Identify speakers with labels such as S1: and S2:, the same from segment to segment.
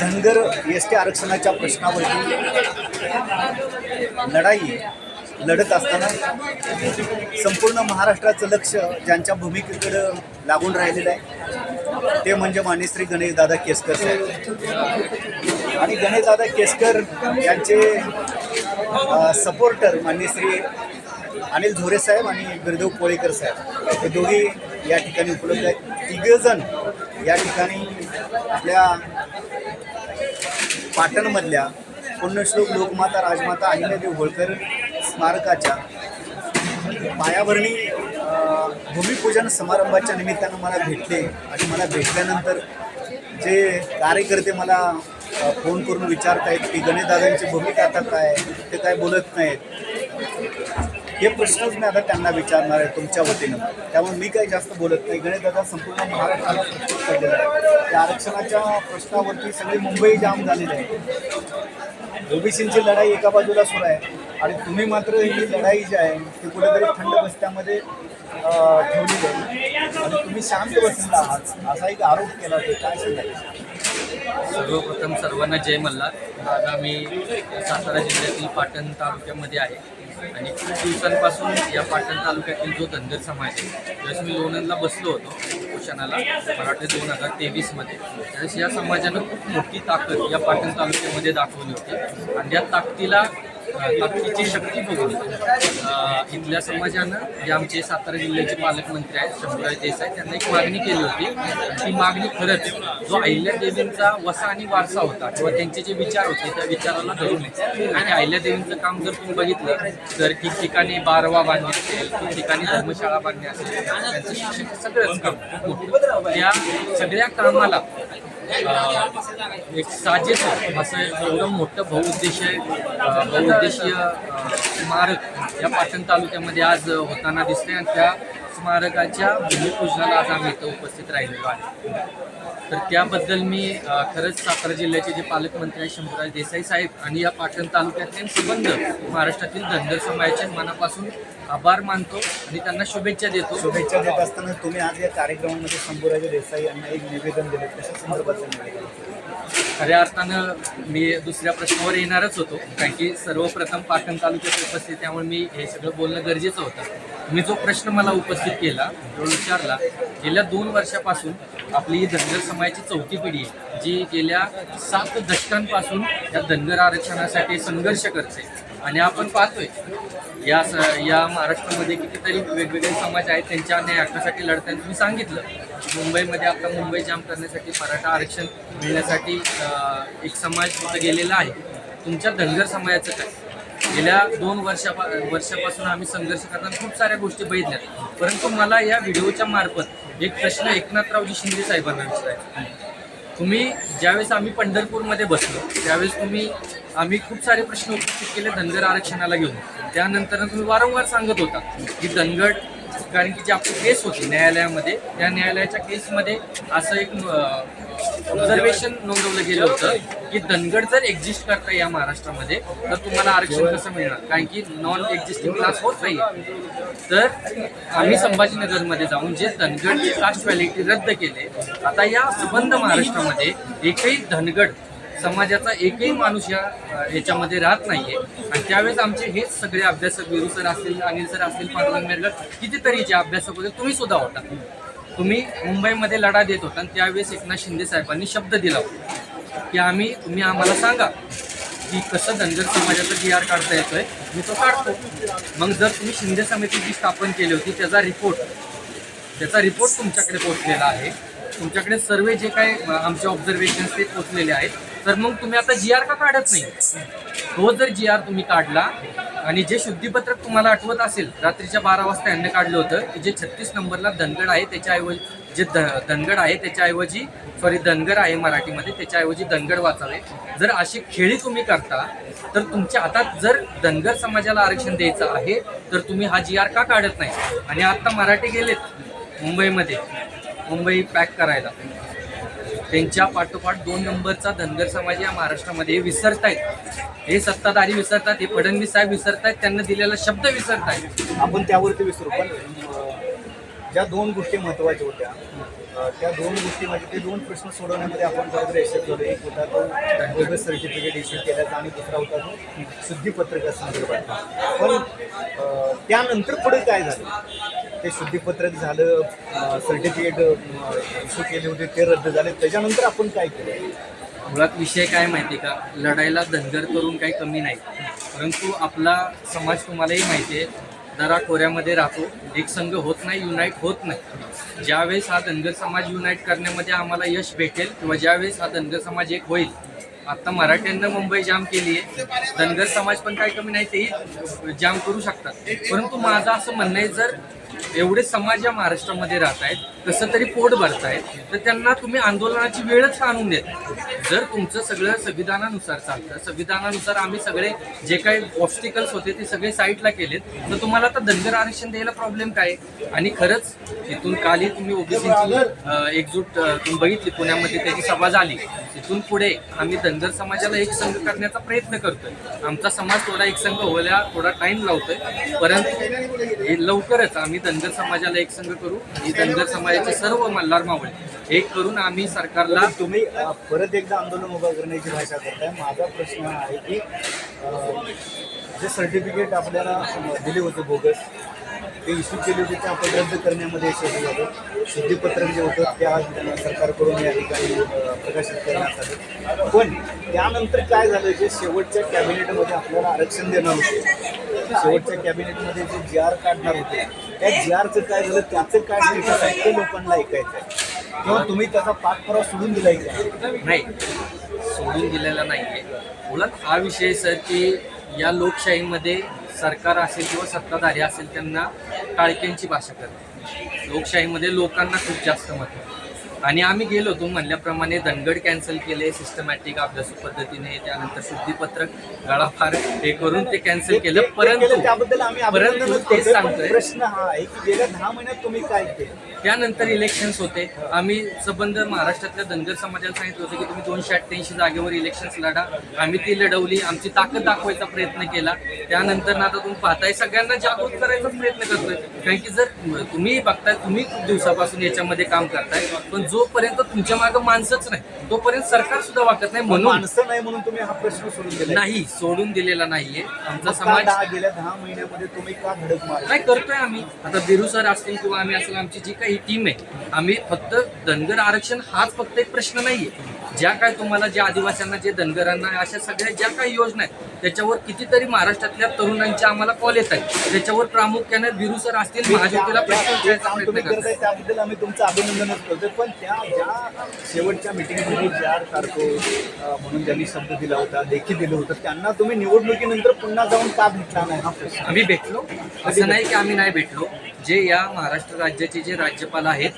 S1: Dhangar S T आरक्षणाच्या प्रश्नावरती लढाई लढत असताना संपूर्ण महाराष्ट्राचं लक्ष ज्यांच्या भूमिकेकडं लागून राहिलेलं आहे ते म्हणजे मानेश्री गणेशदादा केसकर साहेब. आणि गणेशदादा केसकर यांचे सपोर्टर मान्यश्री अनिल धोरे साहेब आणि गुरुदेव कोळेकर साहेब. हे दोघी या ठिकाणी उपलब्ध आहेत. तिघजण या ठिकाणी आपल्या पाटणमधल्या पुण्यश्लोक लोकमाता राजमाता अहिल्यादेव होळकर स्मारकाच्या पायाभरणी भूमिपूजन समारंभाच्या निमित्तानं मला भेटले आणि मला भेटल्यानंतर जे कार्यकर्ते मला फोन करून विचारतायत की गणेशदादांची भूमिका आता काय ते काय बोलत नाहीत. हे प्रश्नच मी आता त्यांना विचारणार आहे तुमच्या वतीनं. त्यामुळे मी काही जास्त बोलत नाही. गणेशदादा संपूर्ण महाराष्ट्राला पडलेला आहे. त्या आरक्षणाच्या प्रश्नावरती सगळी मुंबई जाम झालेली आहे. ओबीसींची लढाई एका बाजूला सुरू आहे. आणि तुम्ही मात्र ही लढाई जी आहे ती कुठेतरी थंड बस्त्यामध्ये ठेवली जाईल आणि तुम्ही शांत बसलेला आहात. असा एक आरोप केला ते काय सांगायचं
S2: सर्वप्रथम सर्वांना जय मल्हार. आता मी सातारा जिल्ह्यातील पाटण तालुक्यामध्ये आहे. आणि खूप दिवसांपासून या पाटण तालुक्यातील जो धनगर समाज आहे ज्यावेळेस मी लोणंदला बसलो होतो उपोषणाला मला दोन हजार तेवीसमध्ये त्यावेळेस या समाजानं खूप मोठी ताकद या पाटण तालुक्यामध्ये दाखवली होती. आणि या ताकदीला ताकदीची शक्ती बघून इथल्या समाजानं जे आमचे सातारा जिल्ह्याचे पालकमंत्री आहेत शंभूराज देसाई त्यांना एक मागणी केली होती. ती मागणी खरंच जो अहिल्या देवींचा वसा आणि वारसा होता किंवा त्यांचे जे विचार होते त्या विचाराला धरून आणि अहिल्या देवींचं काम जर तुम्ही बघितलं तर ठिकठिकाणी बारवा बांधणे असेल ठिकठिकाणी धर्मशाळा बांधणे असेल त्यांचं शिक्षण सगळंच काम. त्या सगळ्या कामाला एक साजेस असं एवढं मोठं बहुउद्देशीय बहुउद्देशीय स्मारक या पाटण तालुक्यामध्ये आज होताना दिसते आणि त्या स्मारकाच्या भूमिपूजनाला आज आम्ही इथं उपस्थित राहिलेलो आहे. तर त्याबद्दल मी खरंच सातारा जिल्ह्याचे जे पालकमंत्री आहेत शंभूराज देसाई साहेब आणि या पाटण तालुक्यातले संबंध महाराष्ट्रातील धनगर समाजाचे मनापासून आभार मानतो आणि त्यांना शुभेच्छा देतो.
S1: शुभेच्छा देत असताना तुम्ही आज या कार्यक्रमामध्ये शंभूराजे देसाई यांना एक निवेदन दिले. कशा संदर्भात
S2: खऱ्या अर्थानं मी दुसऱ्या प्रश्नावर येणारच होतो कारण की सर्वप्रथम पाटण तालुक्यात उपस्थित त्यामुळे मी हे सगळं बोलणं गरजेचं होतं. मी जो प्रश्न मला उपस्थित केला जो विचारला गेल्या दोन वर्षापासून आपली धनगर समाजाची चौथी पिढी आहे जी गेल्या सात दशकांपासून या धनगर आरक्षणासाठी संघर्ष करते. आणि आपण पाहतोय या स या महाराष्ट्रामध्ये कितीतरी वेगवेगळे समाज आहेत त्यांच्या न्याय हक्कासाठी लढताना तुम्ही सांगितलं मुंबईमध्ये आता मुंबई जाम करण्यासाठी मराठा आरक्षण मिळण्यासाठी एक समाज तिथं गेलेला आहे. तुमच्या धनगर समाजाचं काय? गेल्या दोन वर्षापा वर्षापासून आम्ही संघर्ष करताना खूप साऱ्या गोष्टी बघितल्या परंतु मला या व्हिडिओच्या मार्फत एक प्रश्न एकनाथरावजी शिंदे साहेबांना विचारायचा तुम्ही ज्यावेळेस आम्ही पंढरपूरमध्ये बसलो त्यावेळेस तुम्ही आम्ही खूप सारे प्रश्न उपस्थित केले धनगर आरक्षणाला घेऊन. त्यानंतर तुम्ही वारंवार सांगत होता की धनगड कारण की जी आपली केस होती न्यायालयामध्ये त्या न्यायालयाच्या केसमध्ये असं एक ऑब्झर्वेशन नोंदवलं गेलं होतं की धनगड जर एक्झिस्ट करता या महाराष्ट्रामध्ये तर तुम्हाला आरक्षण कसं मिळणार? कारण की नॉन एक्झिस्टिंग क्लास होत नाही तर आम्ही संभाजीनगरमध्ये जाऊन जे धनगडची कास्ट व्हॅलिटी रद्द केले आता या संबंध महाराष्ट्रामध्ये एकही धनगड समाजाचा एकही माणूस या याच्यामध्ये राहत नाहीये. आणि त्यावेळेस आमचे हेच सगळे अभ्यासक विरू सर असतील अनिल सर असतील पांडुरंग मेरगर कितीतरी जे अभ्यासक होते तुम्ही सुद्धा होता. तुम्ही मुंबईमध्ये लढा देत होता आणि त्यावेळेस एकनाथ शिंदे साहेबांनी शब्द दिला होता. की आम्ही तुम्ही आम्हाला सांगा की कसं धनगर समाजाचा जी आर काढता येतोय मी तो काढतो. मग जर तुम्ही शिंदे समिती जी स्थापन केली होती त्याचा रिपोर्ट त्याचा रिपोर्ट तुमच्याकडे पोचलेला आहे. तुमच्याकडे सर्व जे काय आमचे ऑब्झर्वेशन्स ते पोचलेले आहेत. तर मग तुम्ही आता जी आर का काढत नाही? तो जर जी आर तुम्ही काढला आणि जे शुद्धीपत्रक तुम्हाला आठवत असेल रात्रीच्या बारा वाजता यांनी काढलं होतं की जे छत्तीस नंबरला धनगड आहे त्याच्याऐवजी जे ध धनगड आहे त्याच्याऐवजी सॉरी धनगर आहे मराठीमध्ये त्याच्याऐवजी धनगड वाचावे. जर अशी खेळी तुम्ही करता तर तुमच्या हातात जर धनगर समाजाला आरक्षण द्यायचं आहे तर तुम्ही हा जी आर का काढत नाही? आणि आत्ता मराठी गेलेत मुंबईमध्ये. मुंबई पॅक करायला. त्यांच्या पाठोपाठ दोन नंबरचा धनगर समाज या महाराष्ट्रामध्ये विसरतायत. हे सत्ताधारी विसरतात हे फडणवीस साहेब विसरतायत त्यांना दिलेला शब्द विसरतायत.
S1: आपण त्यावरती विसरू पण ज्या दोन गोष्टी महत्त्वाच्या होत्या त्या दोन गोष्टी म्हणजे ते दोन प्रश्न सोडवण्यामध्ये आपण बरोबर यशस्वी झालो एक होता तो बोगस सर्टिफिकेट इश्यू केल्याचा आणि दुसरा होता तो शुद्धीपत्रका संदर्भात. पण त्यानंतर पुढे काय झालं? ते शुद्धीपत्रक झालं सर्टिफिकेट इश्यू केले होते ते रद्द झाले. त्याच्यानंतर आपण काय केलं?
S2: मुळात विषय काय माहिती आहे का? लढाईला धनगर करून काही कमी नाही परंतु आपला समाज तुम्हालाही माहिती आहे दरा खोऱ्यामध्ये राहतो. एक संघ होत नाही युनाईट होत नाही. ज्यावेळेस हा धनगर समाज युनाईट करण्यामध्ये आम्हाला यश भेटेल किंवा ज्यावेळेस हा धनगर समाज एक होईल आता मराठ्यांना मुंबई जाम केली आहे. धनगर समाज पण काही कमी नाही तेही जाम करू शकतात. परंतु माझं असं म्हणणं आहे जर एवढे समाज या महाराष्ट्रामध्ये राहत आहेत कसं तरी पोट भरतायत तर त्यांना तुम्ही आंदोलनाची वेळच आणून देत जर तुमचं सगळं संविधानानुसार चालतं संविधानानुसार आम्ही सगळे जे काही ऑब्स्टिकल्स होते ते सगळे साईडला केलेत तर तुम्हाला आता धनगर आरक्षण द्यायला प्रॉब्लेम काय? आणि खरंच इथून कालही तुम्ही ओबीसीची एकजूट तुम्ही बघितली पुण्यामध्ये त्याची सभा झाली. तिथून पुढे आम्ही धनगर समाजाला एक संघ करण्याचा प्रयत्न करतोय. आमचा समाज थोडा एक संघ व्हायला थोडा टाईम लावतोय परंतु हे लवकरच आम्ही धनगर समाजाला एक संघ करू. आणि धनगर समाजाचे सर्व मल्हार मावळे. एक करून आम्ही सरकारला
S1: म्हणजे तुम्ही अ, परत एकदा आंदोलन उभा करण्याची भाषा करताय. माझा प्रश्न हा आहे की अ, जे सर्टिफिकेट आपल्याला दिले होते बोगस ते इश्यू केले होते ते आपण रद्द करण्यामध्ये यशस्वी झालो. शुद्धीपत्रक जे होतं त्या सरकारकडून या ठिकाणी प्रकाशित करण्यात आलं. पण त्यानंतर काय झालं जे शेवटच्या कॅबिनेटमध्ये आपल्याला आरक्षण देणार होते शेवटच्या कॅबिनेटमध्ये जे जी आर काढणार होते त्या जी आरचं काय झालं त्याचं काय स्टेटस आहे ते लोकांना ऐकायचं आहे. किंवा तुम्ही त्याचा पाठपुरावा सोडून दिलाय का?
S2: नाही. सोडून दिलेला नाही आहे उलट हा विषय सर की या लोकशाहीमध्ये सरकार असेल किंवा सत्ताधारी असेल त्यांना टाळक्यांची भाषा करते लोकशाहीमध्ये लोकांना खूप जास्त मत आहे. आणि आम्ही गेलो होतो म्हणल्याप्रमाणे धनगड कॅन्सल केले सिस्टमॅटिक अभ्यासू पद्धतीने त्यानंतर शुद्धीपत्रक गळाफार हे करून ते कॅन्सल
S1: ते-
S2: केलं.
S1: ते- ते
S2: परंतु
S1: त्याबद्दल आम्ही
S2: परंतु तेच सांगतोय
S1: प्रश्न हा आहे की गेल्या दहा महिन्यात तुम्ही काय केलं?
S2: त्यानंतर इलेक्शन्स होते. आम्ही संबंध महाराष्ट्रातल्या धनगर समाजाला सांगितलं होतं की तुम्ही दोनशे अठ्ठ्याऐंशी जागेवर इलेक्शन्स लढा. आम्ही ती लढवली आमची ताकद दाखवायचा प्रयत्न केला. त्यानंतर ना आता तुम्ही पाहताय सगळ्यांना जागृत करायचा प्रयत्न करतोय. कारण की जर तुम्ही बघताय तुम्ही खूप दिवसापासून याच्यामध्ये काम करताय पण जोपर्यंत तुमच्या मागं माणसंच नाही तोपर्यंत सरकार सुद्धा वागत नाही म्हणून.
S1: माणसं नाही म्हणून तुम्ही हा प्रश्न सोडून दिला
S2: नाही सोडून दिलेला नाहीये. आमचा समाज
S1: दहा गेल्या दहा महिन्यामध्ये तुम्ही का धडक मारली?
S2: नाही करतोय आम्ही. आता बिरू सर असतील किंवा आम्ही असेल आमची जी काही टीम आहे आम्ही फक्त धनगर आरक्षण हाच फक्त एक प्रश्न नाहीये. ज्या काय तुम्हाला ज्या आदिवासींना जे धनगरांना अशा सगळ्या ज्या काही योजना आहेत त्याच्यावर कितीतरी महाराष्ट्रातल्या तरुणांचे आम्हाला कॉल येत आहेत. त्याच्यावर प्रामुख्याने बिरू सर असतील महाज्योतीला
S1: त्याबद्दल आम्ही तुमचं अभिनंदनच करतोय. पण त्या ज्या शेवटच्या मिटिंगमध्ये चार तारखो म्हणून ज्यांनी शब्द दिला होता देखील दिलं होतं त्यांना तुम्ही निवडणुकीनंतर पुन्हा जाऊन का भेटला नाही? हा प्रश्न.
S2: आम्ही भेटलो. असं नाही की आम्ही नाही भेटलो. जे या महाराष्ट्र राज्याचे जे राज्यपाल आहेत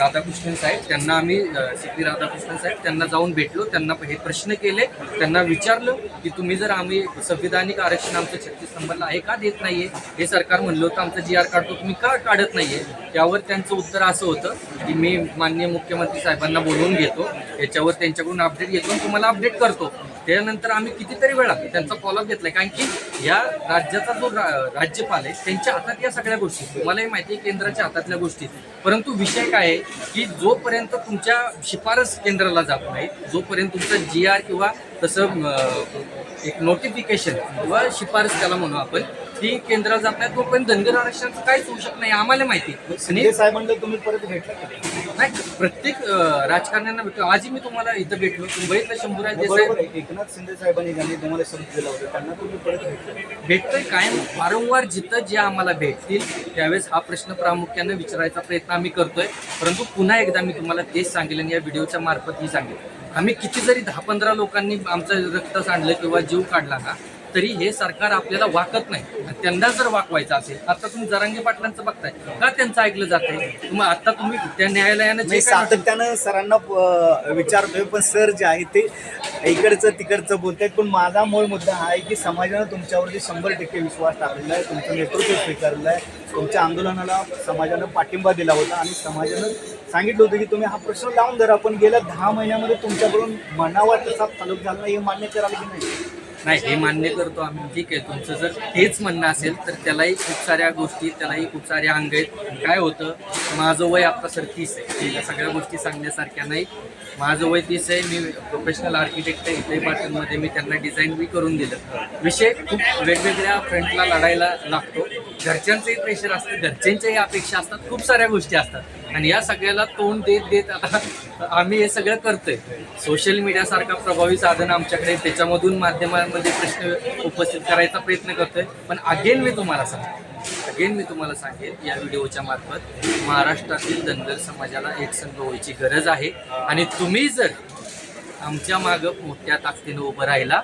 S2: राधाकृष्णन साहेब त्यांना आम्ही सी राधाकृष्णन साहेब त्यांना जाऊन भेटलो त्यांना हे प्रश्न केले त्यांना विचारलं की तुम्ही जर आम्ही संविधानिक आरक्षण आमचं छत्तीस नंबरला आहे का देत नाहीये? हे सरकार म्हणलं होतं आमचं जी आर काढतो तुम्ही का काढत नाहीये? त्यावर त्यांचं उत्तर असं होतं की मी माननीय मुख्यमंत्री साहेबांना बोलवून घेतो याच्यावर त्यांच्याकडून अपडेट घेतो तुम्हाला अपडेट करतो. त्यानंतर आम्ही कितीतरी वेळा त्यांचा फॉलोअप घेतलाय. कारण की या राज्याचा जो रा- राज्यपाल आहे त्यांच्या हातात या सगळ्या गोष्टी तुम्हालाही माहिती आहे केंद्राच्या हातातल्या गोष्टी परंतु विषय काय आहे की जोपर्यंत तुमच्या शिफारस केंद्राला जात नाही जोपर्यंत तुमचं जी आर किंवा तसं एक नोटिफिकेशन किंवा शिफारस त्याला म्हणू आपण ती केंद्राला जात नाही तोपर्यंत धनगर आरक्षणाचं काहीच होऊ शकत नाही आम्हाला माहिती. आणि
S1: साहेबांना तुम्ही परत भेटला नाही?
S2: प्रत्येक राजकारण्यांना भेटतो आजही मी तुम्हाला इथं भेटलो. तुम्ही बघितलं शंभूराज देसाई
S1: एकनाथ शिंदे साहेबांनी ज्यांनी तुम्हाला शब्द दिला होता त्यांना तुम्ही परत
S2: भेटतोय कायम. वारंवार जिथं जे आम्हाला भेटतील त्यावेळेस हा प्रश्न प्रामुख्याने विचारायचा प्रयत्न आम्ही करतोय. परंतु पुन्हा एकदा मी तुम्हाला तेच सांगेल आणि या व्हिडिओच्या मार्फत ही सांगेल. आम्ही किती जरी दहा पंधरा लोकांनी आमचं रक्त सांडलं किंवा जीव काढला ना तरी हे सरकार आपल्याला वाकत नाही. त्यांना जर वाकवायचं असेल आता तुम्ही जरांगे पाटलांचं बघताय का त्यांचं ऐकलं जातंय? तुम्ही आता तुम्ही त्या न्यायालयानं जे
S1: सातत्यानं सरांना विचारतोय पण सर जे आहे ते इकडचं तिकडचं बोलतायत. पण माझा मूळ मुद्दा हा आहे की समाजानं तुमच्यावरती शंभर टक्के विश्वास टाकलेला आहे तुमचं नेतृत्व स्वीकारलेलं आहे. तुमच्या आंदोलनाला समाजानं पाठिंबा दिला होता आणि समाजानं सांगितलं होतं की तुम्ही हा प्रश्न लावून धरा पण गेल्या दहा महिन्यामध्ये तुमच्याकडून मनावर तसा फलक झाला नाही हे मान्य करायला की नाही?
S2: नाही हे मान्य करतो आम्ही. ठीक आहे तुमचं जर हेच म्हणणं असेल तर त्यालाही खूप साऱ्या गोष्टी त्यालाही खूप साऱ्या अंग आहेत. काय होतं माझं वय आता सर तीस आहे. या सगळ्या गोष्टी सांगण्यासारख्या नाही. माझं वय तीस आहे मी प्रोफेशनल आर्किटेक्ट आहे. इथे पाटणमध्ये मी त्यांना डिझाईन बी करून दिलं. विषय खूप वेगवेगळ्या फ्रंटला लढायला लागतो. घरच्यांचंही प्रेशर असतं घरच्यांच्याही अपेक्षा असतात खूप साऱ्या गोष्टी असतात. आणि या सगळ्याला तोंड देत देत आता आम्ही हे सगळं करतोय. सोशल मीडियासारखा प्रभावी साधन आमच्याकडे त्याच्यामधून माध्यमांमध्ये प्रश्न उपस्थित करायचा प्रयत्न करतोय. पण अगेन मी तुम्हाला सांगतो अगेन मी तुम्हाला सांगेन या व्हिडिओच्या मार्फत महाराष्ट्रातील धनगर समाजाला एक संघ व्हायची गरज आहे. आणि तुम्ही जर आमच्या मागं मोठ्या ताकदीनं उभं राहिला.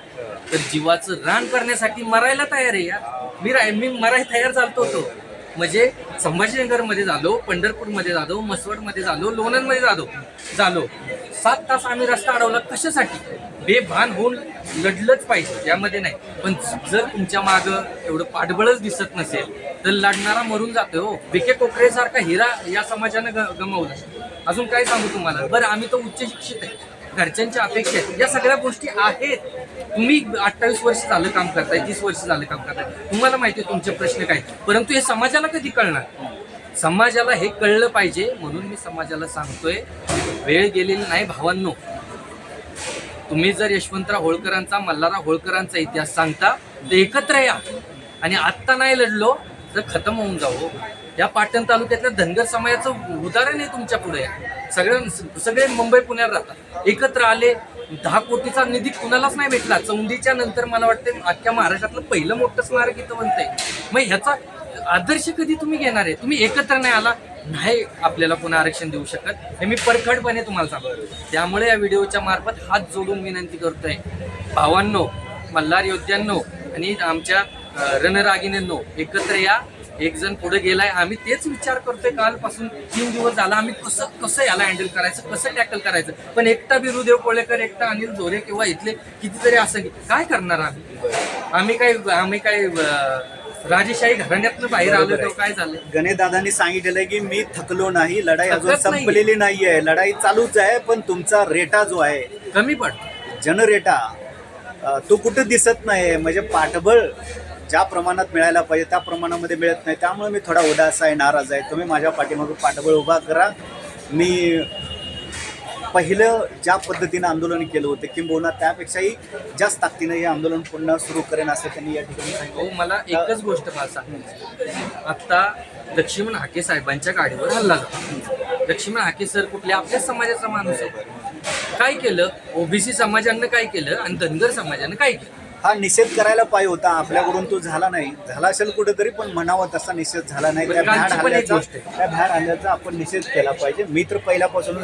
S2: तर जीवाचं रान करण्यासाठी मरायला तयार आहे या. मी राय मी मराय तयार झालतो होतो म्हणजे संभाजीनगरमध्ये झालो पंढरपूरमध्ये झालो मसवडमध्ये झालो लोणंदमध्ये झालो झालो. सात तास आम्ही रस्ता अडवला कशासाठी? बेभान होऊन लढलंच पाहिजे यामध्ये नाही. पण जर तुमच्या मागं एवढं पाठबळच दिसत नसेल तर लढणारा मरून जातोय हो. विखे कोकरेसारखा हिरा या समाजानं ग गमावला. अजून काय सांगू तुम्हाला? बरं आम्ही तर उच्च शिक्षित आहे. घरच्यांच्या अपेक्षा आहेत. या सगळ्या गोष्टी आहेत. तुम्ही अठ्ठावीस वर्ष झालं काम करताय तीस वर्ष झालं काम करताय. तुम्हाला माहिती आहे तुमचे प्रश्न काय परंतु हे समाजाला कधी कळणार? समाजाला हे कळलं पाहिजे म्हणून मी समाजाला सांगतोय वेळ गेलेली नाही भावांनो. तुम्ही जर यशवंतराव होळकरांचा मल्हारराव होळकरांचा इतिहास सांगता तर एकत्र या. आणि आत्ता नाही लढलो तर खतम होऊन जाऊ या पाटण तालुक्यातल्या धनगर समाजाचं उदाहरण आहे तुमच्यापुढे. सगळे सगळे मुंबई पुण्यात राहतात. एकत्र आले दहा कोटीचा निधी कुणालाच नाही भेटला. चौंडीच्या नंतर मला वाटतं अख्ख्या महाराष्ट्रातलं पहिलं मोठं स्मारक इथं बनतंय. मग ह्याचा आदर्श कधी तुम्ही घेणार आहे? तुम्ही एकत्र नाही आला नाही आपल्याला पुन्हा आरक्षण देऊ शकत? हे मी परखडपणे तुम्हाला सांगतो. त्यामुळे या व्हिडिओच्या मार्फत हात जोडून विनंती करतोय. भावांनो मल्हार योद्ध्यांनो आणि आमच्या अं, रणरागिणींनो एकत्र या. एक जण पुढे गेलाय. आम्ही तेच विचार करतोय कालपासून. तीन दिवस झाला आम्ही कसं कसं याला हँडल करायचं कसं टॅकल करायचं? पण एकटा बिरुदेव कोळेकर एकटा अनिल जोरे किंवा इथले कितीतरी असं काय करणार आम्ही? आम्ही काय आम्ही काय राजेशाही घराण्यातनं बाहेर आलो तर काय झालं
S1: गणेशदादांनी सांगितलेलं की मी थकलो नाही लढाई अजून
S2: थकत.
S1: संपलेली नाहीये. लढाई चालूच आहे पण तुमचा रेटा जो आहे
S2: कमी पड
S1: जनरेटा अ, तो कुठं दिसत नाही म्हणजे पाठबळ ज्या प्रमाणात मिळायला पाहिजे त्या प्रमाणामध्ये मिळत नाही. त्यामुळे मी थोडा उदास आहे नाराज आहे. तुम्ही माझ्या पाठीमागं पाठबळ उभा करा. मी पहिलं ज्या पद्धतीनं आंदोलन केलं होतं किंबहुना त्यापेक्षाही जास्त ताकदीनं हे आंदोलन पुन्हा सुरू करेन असं त्यांनी या ठिकाणी सांगितलं.
S2: मला एकच गोष्ट मला सांगायची आता लक्ष्मण हाके साहेबांच्या गाडीवर हल्ला झाला. लक्ष्मण हाके सर कुठल्या आपल्या समाजाचा माणूस आहे. काय केलं? ओबीसी समाजानं काय केलं? आणि धनगर समाजानं काय केलं?
S1: हा निषेध करायला पाहिजे होता आपल्याकडून तो झाला नाही झाला असेल कुठेतरी पण म्हणावा तसा निषेध झाला नाही त्या भ्याड हल्ल्याचा. त्या भ्याड हल्ल्याचा आपण निषेध केला पाहिजे मी तर पहिल्यापासून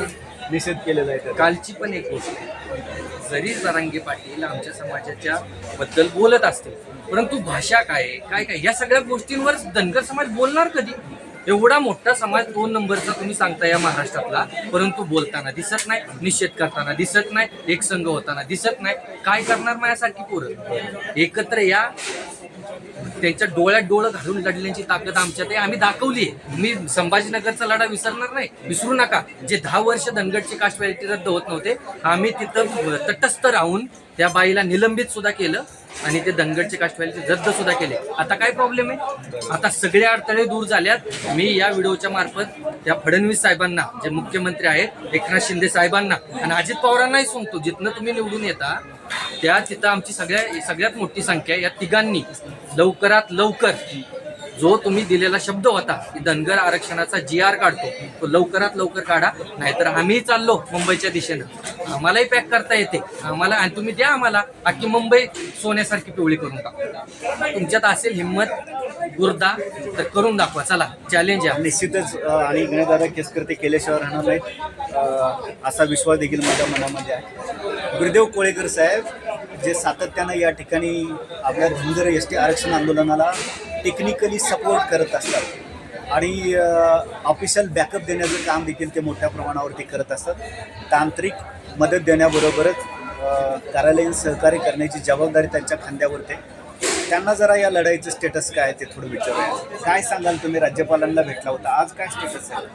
S1: निषेध केलेला आहे.
S2: कालची पण एक गोष्ट. जरी जरांगे पाटील आमच्या समाजाच्या बद्दल बोलत असतील परंतु भाषा काय काय काय या सगळ्या गोष्टींवर धनगर समाज बोलणार कधी एवढा मोठा समाज दोन नंबरचा तुम्ही सांगता या महाराष्ट्रातला. परंतु बोलताना दिसत नाही निषेध करताना दिसत नाही एक संघ होताना दिसत नाही. काय करणार माझ्यासारखी पोरं? एकत्र या. त्यांच्या डोळ्यात डोळं घालून लढण्याची ताकद आमच्यात आहे. आम्ही दाखवली आहे मी संभाजीनगरचा लढा विसरणार नाही. विसरू नका. जे दहा वर्ष धनगडची कास्ट रद्द होत नव्हते आम्ही तिथं तटस्थ राहून त्या बाईला निलंबित सुद्धा केलं आणि ते धनगडचे कास्ट व्हॅलिटी रद्द सुद्धा केले. आता काय प्रॉब्लेम आहे? आता सगळे अडथळे दूर झाल्यात. मी या व्हिडिओच्या मार्फत त्या फडणवीस साहेबांना जे मुख्यमंत्री आहेत एकनाथ शिंदे साहेबांना आणि अजित पवारांनाही सांगतो जिथनं तुम्ही निवडून येता त्या तिथं आमची सगळ्या सगळ्यात मोठी संख्या या तिघांनी लवकरात लवकर जो तुम्ही दिलेला शब्द होता की धनगर आरक्षणाचा जी आर काढतो तो लवकरात लवकर काढा नाहीतर आम्ही चाललो मुंबईच्या दिशेनं. आम्हालाही पॅक करता येते. आम्हाला आणि तुम्ही द्या आम्हाला अख्खी मुंबई सोन्यासारखी पिवळी करून टाकू. तुमच्यात असेल हिंमत गुर्दा तर करून दाखवा. चला चॅलेंज आहे.
S1: निश्चितच आणि गणेशदादा केसकर ते केल्याशिवाय राहणार नाहीत. असा विश्वास देखील माझ्या मनामध्ये आहे. गुरुदेव कोळेकर साहेब जे सातत्यानं या ठिकाणी आपल्या धनगर एस टी आरक्षण आंदोलनाला टेक्निकली सपोर्ट करत असतात. आणि ऑफिशियल बॅकअप देण्याचं काम देखील ते मोठ्या प्रमाणावरती करत असतात. तांत्रिक मदत देण्याबरोबरच कार्यालयीन सहकार्य करण्याची जबाबदारी त्यांच्या खांद्यावरती आहे त्यांना जरा या लढाईचं स्टेटस काय ते थोडं विचारूया. काय सांगाल तुम्ही? राज्यपालांना भेटला होता. आज काय स्टेटस आहे?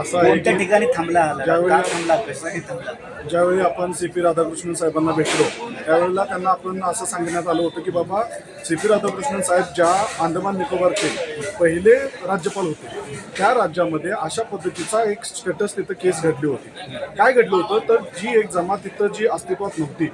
S3: असं आहे
S1: कोणत्या
S3: की
S1: ठिकाणी थांबला हा लढा?
S3: ज्यावेळी-
S1: थांबला? कशासाठी थांबला?
S3: ज्यावेळी आपण सी पी राधाकृष्णन साहेबांना भेटलो त्यावेळेला त्यांना आपण असं सांगण्यात आलं होतं की बाबा सी पी राधाकृष्णन साहेब ज्या अंदमान निकोबारचे पहिले राज्यपाल होते त्या राज्यामध्ये अशा पद्धतीचा एक स्टेटस तिथं केस घडली होती. काय घडलं होतं? तर जी एक जमात तिथं जी अस्तित्वात नव्हती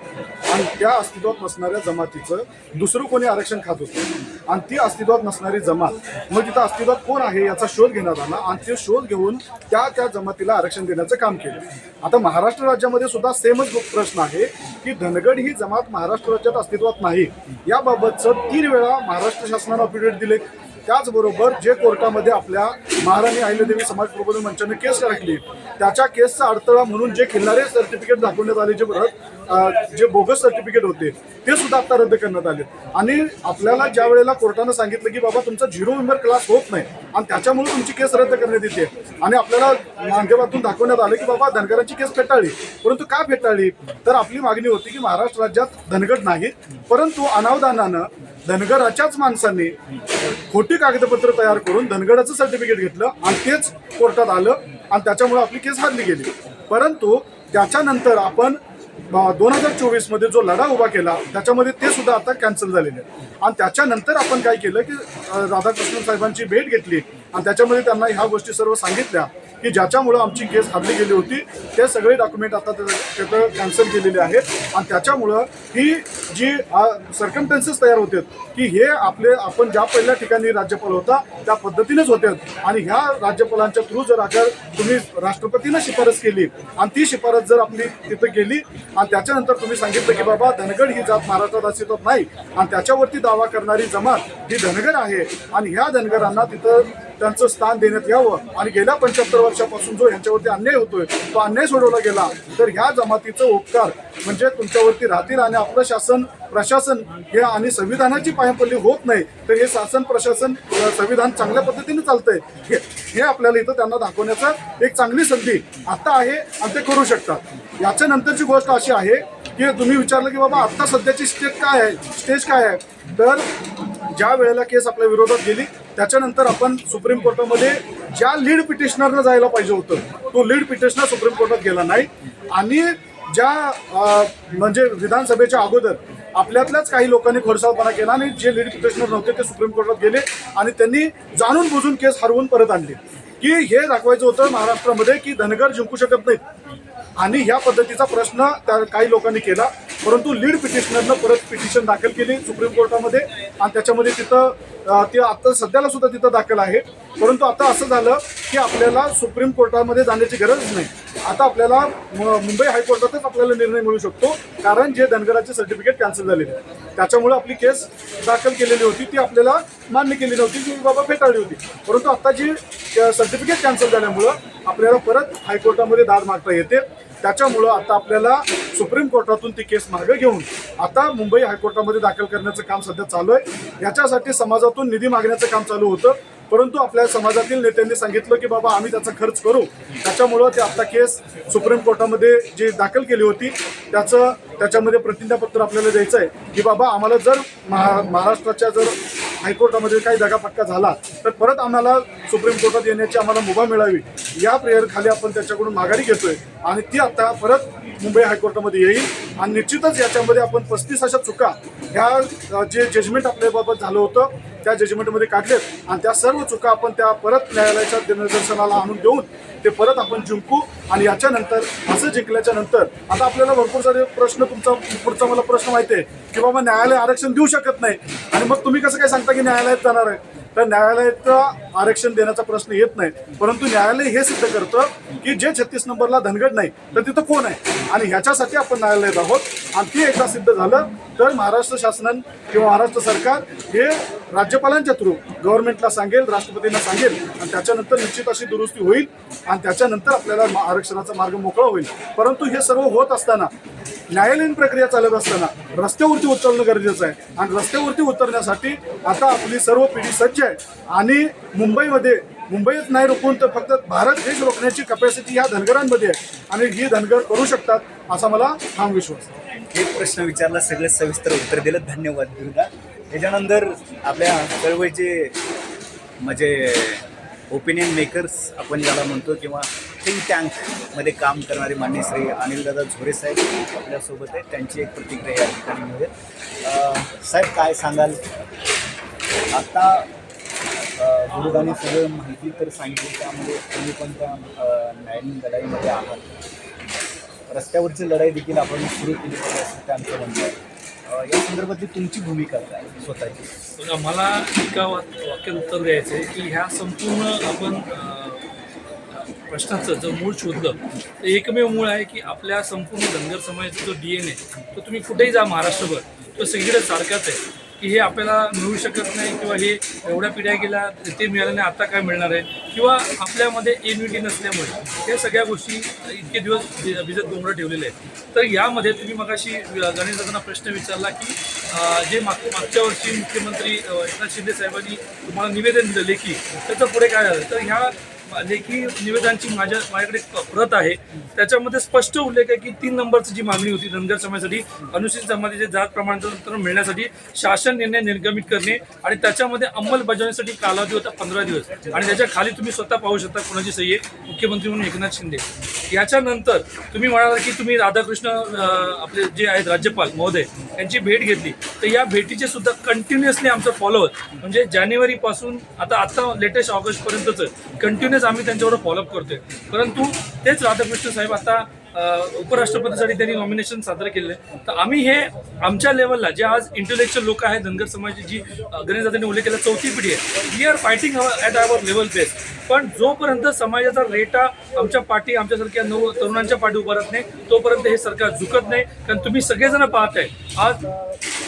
S3: आणि त्या अस्तित्वात नसणाऱ्या जमातीचं दुसरं कोणी आरक्षण खात होतं. आणि ती अस्तित्वात नसणारी जमात. मग तिथं अस्तित्वात कोण आहे याचा शोध घेण्यात आला आणि ते शोध घेऊन त्या त्या जमातीला आरक्षण देण्याचं काम केलं. आता महाराष्ट्र राज्यामध्ये सुद्धा सेमच प्रश्न आहे की धनगड ही जमात महाराष्ट्र राज्यात अस्तित्वात नाही. याबाबतचं तीन वेळा महाराष्ट्र शासनानं अपडेट दिले त्याचबरोबर जे कोर्टामध्ये आपल्या महाराणी अहिल्यादेवी समाज प्रबोधन मंचाने केस टाकली त्याच्या केसचा अडथळा म्हणून जे खिल्लारे सर्टिफिकेट दाखवण्यात आले जे परत जे बोगस सर्टिफिकेट होते ते सुद्धा आता रद्द करण्यात आले. आणि आपल्याला ज्या वेळेला कोर्टानं सांगितलं की बाबा तुमचा झिरो मेंबर क्लास होत नाही आणि त्याच्यामुळे तुमची केस रद्द करण्यात येते आणि आपल्याला माध्यमातून दाखवण्यात आलं की बाबा धनगरांची केस फेटाळली परंतु का फेटाळली? तर आपली मागणी होती की महाराष्ट्र राज्यात धनगड नाही परंतु अनावधानानं धनगराच्याच माणसांनी खोटी कागदपत्र तयार करून धनगडाचं सर्टिफिकेट घेतलं आणि तेच कोर्टात आलं आणि त्याच्यामुळे आपली केस हारली गेली. परंतु त्याच्यानंतर आपण दोन हजार चोवीसमध्ये जो लढा उभा केला त्याच्यामध्ये ते सुद्धा आता कॅन्सल झालेले आहे आणि त्याच्यानंतर आपण काय केलं की राधाकृष्ण राधाकृष्णन साहेबांची भेट घेतली आणि त्याच्यामध्ये त्यांना ह्या गोष्टी सर्व सांगितल्या. की ज्याच्यामुळं आमची केस हरली गेली होती ते सगळे डॉक्युमेंट आता त्याचं तिथं कॅन्सल केलेले आहेत. आणि त्याच्यामुळं ही जी सर्कमटेन्सेस तयार होते की हे आपले आपण ज्या पहिल्या ठिकाणी राज्यपाल होता त्या पद्धतीनेच होते. आणि ह्या राज्यपालांच्या थ्रू जर अगर तुम्ही राष्ट्रपतीनं शिफारस केली आणि ती शिफारस जर आपली तिथं गेली आणि त्याच्यानंतर तुम्ही सांगितलं की बाबा धनगड ही जात महाराष्ट्रात अस्तित्वात नाही आणि त्याच्यावरती दावा करणारी जमात ही धनगर आहे आणि ह्या धनगरांना तिथं त्यांचं स्थान देण्यात यावं. आणि गेल्या पंच्याहत्तर वर्षापासून जो यांच्यावरती अन्याय होतोय तो अन्याय सोडवला गेला. तर ह्या जमातीचं उपकार म्हणजे तुमच्यावरती राहतील आणि आपलं शासन प्रशासन हे आणि संविधानाची पायपल्ली होत नाही तर हे शासन प्रशासन संविधान चांगल्या पद्धतीने चालतंय. हे हे आपल्याला इथं त्यांना दाखवण्याचं एक चांगली संधी आता आहे आणि ते करू शकतात. याच्या नंतरची गोष्ट अशी आहे की तुम्ही विचारलं की बाबा आत्ता सध्याची स्टेज काय आहे? स्टेज काय आहे? तर ज्या वेळेला केस आपल्या विरोधात गेली त्याच्यानंतर आपण सुप्रीम कोर्टामध्ये ज्या लीड पिटिशनरनं जायला पाहिजे होतं तो लीड पिटिशनर सुप्रीम कोर्टात गेला नाही. आणि ज्या म्हणजे विधानसभेच्या अगोदर आपल्यातल्याच काही लोकांनी खडसाळपणा केला आणि जे लीड पिटिशनर नव्हते ते सुप्रीम कोर्टात गेले आणि त्यांनी जाणून बुजून केस हरवून परत आणली. की हे दाखवायचं होतं महाराष्ट्रामध्ये की धनगर जिंकू शकत नाहीत. आणि ह्या पद्धतीचा प्रश्न त्या काही लोकांनी केला. परंतु लीड पिटिशनरनं परत पिटिशन दाखल केली सुप्रीम कोर्टामध्ये आणि त्याच्यामध्ये तिथं ते आता सध्याला सुद्धा तिथं दाखल आहे. परंतु आता असं झालं की आपल्याला सुप्रीम कोर्टामध्ये जाण्याची गरज नाही. आता आपल्याला मुंबई हायकोर्टातच आपल्याला निर्णय मिळू शकतो कारण जे धनगराचे सर्टिफिकेट कॅन्सल झालेले आहे. त्याच्यामुळे आपली केस दाखल केलेली होती ती आपल्याला मान्य केली नव्हती की बाबा फेटाळली होती. परंतु आता जी सर्टिफिकेट कॅन्सल झाल्यामुळं आपल्याला परत हायकोर्टामध्ये दाद मागता येते. त्याच्यामुळं आता आपल्याला सुप्रीम कोर्टातून ती केस मागे घेऊन आता मुंबई हायकोर्टामध्ये दाखल करण्याचं काम सध्या चालू आहे. याच्यासाठी समाजातून निधी मागण्याचं काम चालू होतं. परंतु आपल्या समाजातील नेत्यांनी सांगितलं की बाबा आम्ही त्याचा खर्च करू. त्याच्यामुळं ते आता केस सुप्रीम कोर्टामध्ये जी दाखल केली होती त्याचं त्याच्यामध्ये प्रतिज्ञापत्र आपल्याला द्यायचं आहे की बाबा आम्हाला जर महा महाराष्ट्राच्या जर हायकोर्टामध्ये काही दगाफटका झाला तर परत आम्हाला सुप्रीम कोर्टात येण्याची आम्हाला मुभा मिळावी या प्रेयरखाली आपण त्याच्याकडून माघारी घेतोय आणि ती आता परत मुंबई हायकोर्टामध्ये येईल आणि निश्चितच याच्यामध्ये आपण पस्तीस अशा चुका ह्या जे जजमेंट आपल्याबाबत झालं होतं त्या जजमेंटमध्ये काढलेत आणि त्या सर्व चुका आपण त्या परत न्यायालयाच्या निदर्शनाला आणून देऊन ते परत आपण जिंकू आणि याच्यानंतर असं जिंकल्याच्या नंतर आता आपल्याला भरपूर सारे प्रश्न तुमचा पुढचा मला प्रश्न माहिती आहे की बाबा न्यायालय आरक्षण देऊ शकत नाही. आणि मग तुम्ही कसं काय सांगता की न्यायालयात जाणार आहे? तर न्यायालयात आरक्षण देण्याचा प्रश्न येत नाही. परंतु न्यायालय हे सिद्ध करतं की जे छत्तीस नंबरला धनगड नाही तर तिथं कोण आहे? आणि ह्याच्यासाठी आपण न्यायालयात आहोत. आणि ते एकदा सिद्ध झालं तर महाराष्ट्र शासनान किंवा महाराष्ट्र सरकार हे राज्यपालांच्या थ्रू गव्हर्नमेंटला सांगेल राष्ट्रपतींना सांगेल आणि त्याच्यानंतर निश्चित अशी दुरुस्ती होईल आणि त्याच्यानंतर आपल्याला आरक्षणाचा मार्ग मोकळा होईल. परंतु हे सर्व होत असताना न्यायालयीन प्रक्रिया चालत असताना रस्त्यावरती उतरणं गरजेचं आहे. आणि रस्त्यावरती उतरण्यासाठी आता आपली सर्व पिढी सज्ज आहे. आणि मुंबईमध्ये मुंबईत नाही रोखून तर फक्त भारत देश रोखण्याची कपॅसिटी ह्या धनगरांमध्ये आहे. आणि ही धनगर करू शकतात असा मला ठाम विश्वास
S1: एक प्रश्न विचारला सगळे सविस्तर उत्तर दिलं. धन्यवाद दुर्गा. त्याच्यानंतर आपल्या चळवळीचे म्हणजे ओपिनियन मेकर्स आपण ज्याला म्हणतो किंवा थिंक टँकमध्ये काम करणारे मान्य श्री अनिलदादा झोरे साहेब आपल्यासोबत आहेत. त्यांची एक प्रतिक्रिया या ठिकाणी मिळेल साहेब काय सांगाल? आता गुरुदानी सगळं माहिती तर सांगितली त्यामध्ये तुम्ही पण त्या अं, न्यायालयीन लढाईमध्ये आहात. रस्त्यावरची लढाई देखील आपण सुरू केली पाहिजे असं त्यांचं म्हणणं आहे. या संदर्भातली तुमची भूमिका काय स्वतःची?
S4: मला एका वा वाक्यात उत्तर द्यायचं आहे की ह्या संपूर्ण आपण प्रश्नाचं जर मूळ शोधलं तर एकमेव मूळ आहे की आपल्या संपूर्ण धनगर समाजाचा जो डी एन ए तो तुम्ही कुठेही जा महाराष्ट्रभर तो सगळीकडे सारखाच आहे. की हे आपल्याला मिळू शकत नाही किंवा हे एवढ्या पिढ्या गेल्या ते मिळालं नाही आता काय मिळणार आहे? किंवा आपल्यामध्ये एन्युटी नसल्यामुळे या सगळ्या गोष्टी इतके दिवस भि- भिजत डोंगर ठेवलेले आहेत. तर यामध्ये तुम्ही मगाशी गणेश दादांना प्रश्न विचारला की जे माग मागच्या वर्षी मुख्यमंत्री एकनाथ शिंदे साहेबांनी तुम्हाला निवेदन दिलं लेखी त्याचं पुढे काय झालं? तर ह्या लेखी निवेदनाची माझ्या माझ्याकडे प्रत आहे. त्याच्यामध्ये स्पष्ट उल्लेख आहे की तीन नंबरची जी मागणी होती धनगर समाजासाठी अनुसूचित जमातीचे जात प्रमाणपत्र मिळण्यासाठी शासन निर्णय निर्गमित करणे आणि त्याच्यामध्ये अंमलबजावणीसाठी कालावधी होता पंधरा दिवस. आणि त्याच्याखाली तुम्ही स्वतः पाहू शकता कोणाची सही आहे? मुख्यमंत्री म्हणून एकनाथ शिंदे. याच्यानंतर तुम्ही म्हणाला की तुम्ही राधाकृष्ण आपले जे आहेत राज्यपाल महोदय यांची भेट घेतली. तर या भेटीचे सुद्धा कंटिन्युअसली आमचं फॉलोअप म्हणजे जानेवारीपासून आता आत्ता लेटेस्ट ऑगस्टपर्यंतच कंटिन्युअस आम्ही त्यांच्यावर फॉलोअप करतोय. परंतु तेच राधाकृष्ण साहेब आता उपराष्ट्रपतीसाठी त्यांनी नॉमिनेशन सादर केलेलं. आहे तर आम्ही हे आमच्या लेवलला जे आज इंटेलेक्च्युअल लोक आहेत धनगर समाजाची जी अं, गणेश दादांनी उल्लेख केला चौथी पिढी आहे. We are fighting at our level base पण जोपर्यंत समाजाचा रेटा आमच्या पाठी आमच्यासारख्या नऊ तरुणांच्या पाठी उभारत नाही तोपर्यंत हे सरकार झुकत नाही. कारण तुम्ही सगळेजण पाहताय आज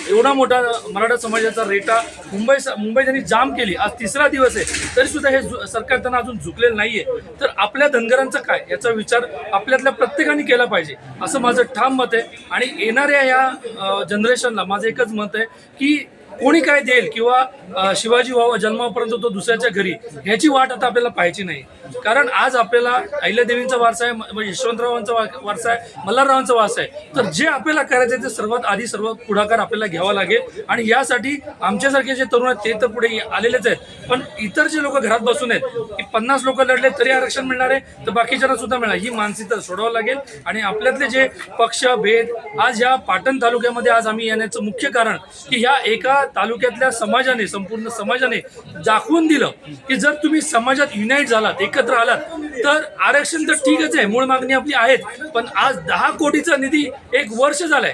S4: एवढा मोठा मराठा समाजाचा रेटा मुंबई मुंबई त्यांनी जाम केली. आज तिसरा दिवस आहे तरी सुद्धा हे झु- सरकार त्यांना अजून झुकलेलं नाहीये. तर आपल्या धनगरांचं काय? याचा विचार आपल्यातल्या प्रत्येकाने केला पाहिजे. असं माझं ठाम मत आहे. आणि येणाऱ्या या जनरेशनला माझं एकच मत आहे की कोणी काय देईल किंवा शिवाजी व्हावा जन्मापर्यंत तो दुसऱ्याच्या घरी ह्याची वाट आता आपल्याला पाहायची नाही. कारण आज आपल्याला अहिल्यादेवींचा वारसा आहे यशवंतरावांचा वारसा आहे मल्हाररावांचा वारसा आहे. तर जे आपल्याला करायचं आहे ते सर्वात आधी सर्व पुढाकार आपल्याला घ्यावा लागेल. आणि यासाठी आमच्यासारखे जे तरुण आहेत ते तर पुढे आलेलेच आहेत. पण इतर जे लोक घरात बसून आहेत की पन्नास लोक लढले तरी आरक्षण मिळणार आहे तर बाकीच्यांना सुद्धा मिळणार. ही मानसिकता सोडावं लागेल. आणि आपल्यातले जे पक्ष भेद आज या पाटण तालुक्यामध्ये आज आम्ही येण्याचं मुख्य कारण की ह्या एका तालुक्यातल्या समाजाने संपूर्ण समाजाने दाखवून दिलं की जर तुम्ही समाजात युनाईट झालात एकत्र आलात तर आरक्षण तर ठीकच आहे मूळ मागणी आपली आहेत. पण आज दहा कोटीचा निधी एक वर्ष झालाय.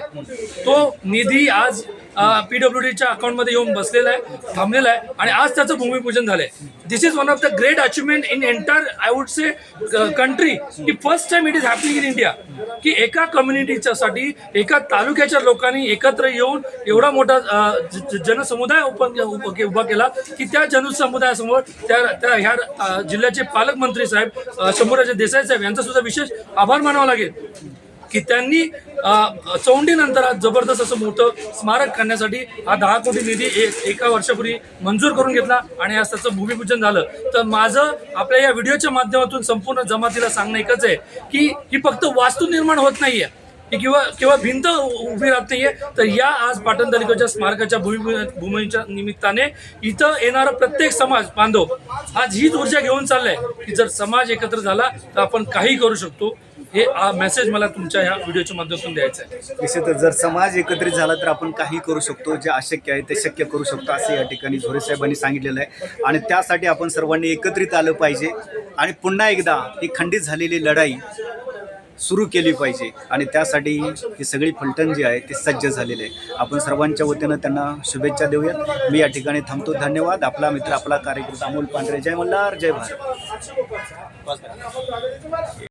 S4: तो निधी आज पीडब्ल्यू डीच्या अकाउंटमध्ये येऊन बसलेला आहे थांबलेला आहे आणि आज त्याचं भूमिपूजन झालंय. This is one of the great achievement in entire I would say country की first time it is happening in India की एका कम्युनिटीच्या साठी एका तालुक्याच्या लोकांनी एकत्र येऊन एवढा मोठा जनसमुदाय ओपन उभा केला की त्या जनसमुदायासमोर त्या त्या ह्या जिल्ह्याचे पालकमंत्री साहेब शंभूराजे देसाई साहेब यांचा सुद्धा विशेष आभार मानावा लागेल. की त्यांनी चौंडीनंतर आज जबरदस्त असं मोठं स्मारक करण्यासाठी हा दहा कोटी निधी एक एका वर्षापूर्वी मंजूर करून घेतला आणि आज त्याचं भूमिपूजन झालं. तर माझं आपल्या या व्हिडिओच्या माध्यमातून संपूर्ण जमातीला सांगणं एकच आहे की ही फक्त वास्तू निर्माण होत नाही आहे किंवा किंवा भिंत उभी राहत नाहीये तर या आज पाटण तालुक्याच्या स्मारकाच्या भूमी भूमीच्या निमित्ताने इथं येणारा प्रत्येक समाज बांधव आज हीच ऊर्जा घेऊन चाललाय की जर समाज एकत्र झाला तर आपण काही करू शकतो. हे मेसेज मला तुमच्या ह्या व्हिडिओच्या माध्यमातून द्यायचं आहे.
S1: निश्चितच जर समाज एकत्रित झाला तर आपण काही करू शकतो. जे अशक्य आहे ते शक्य करू शकतो असं या ठिकाणी झोरे साहेबांनी सांगितलेलं आहे. आणि त्यासाठी आपण सर्वांनी एकत्रित आलं पाहिजे. आणि पुन्हा एकदा ही खंडित झालेली लढाई सुरू केली पाहिजे. आणि त्यासाठी ही सगळी फलटण जी आहे ती सज्ज झालेली आहे. आपण सर्वांच्या वतीनं त्यांना शुभेच्छा देऊयात. मी या ठिकाणी थांबतो. धन्यवाद. आपला मित्र आपला कार्यकर्ता अमोल पांढरे. जय मल्हार. जय भारत.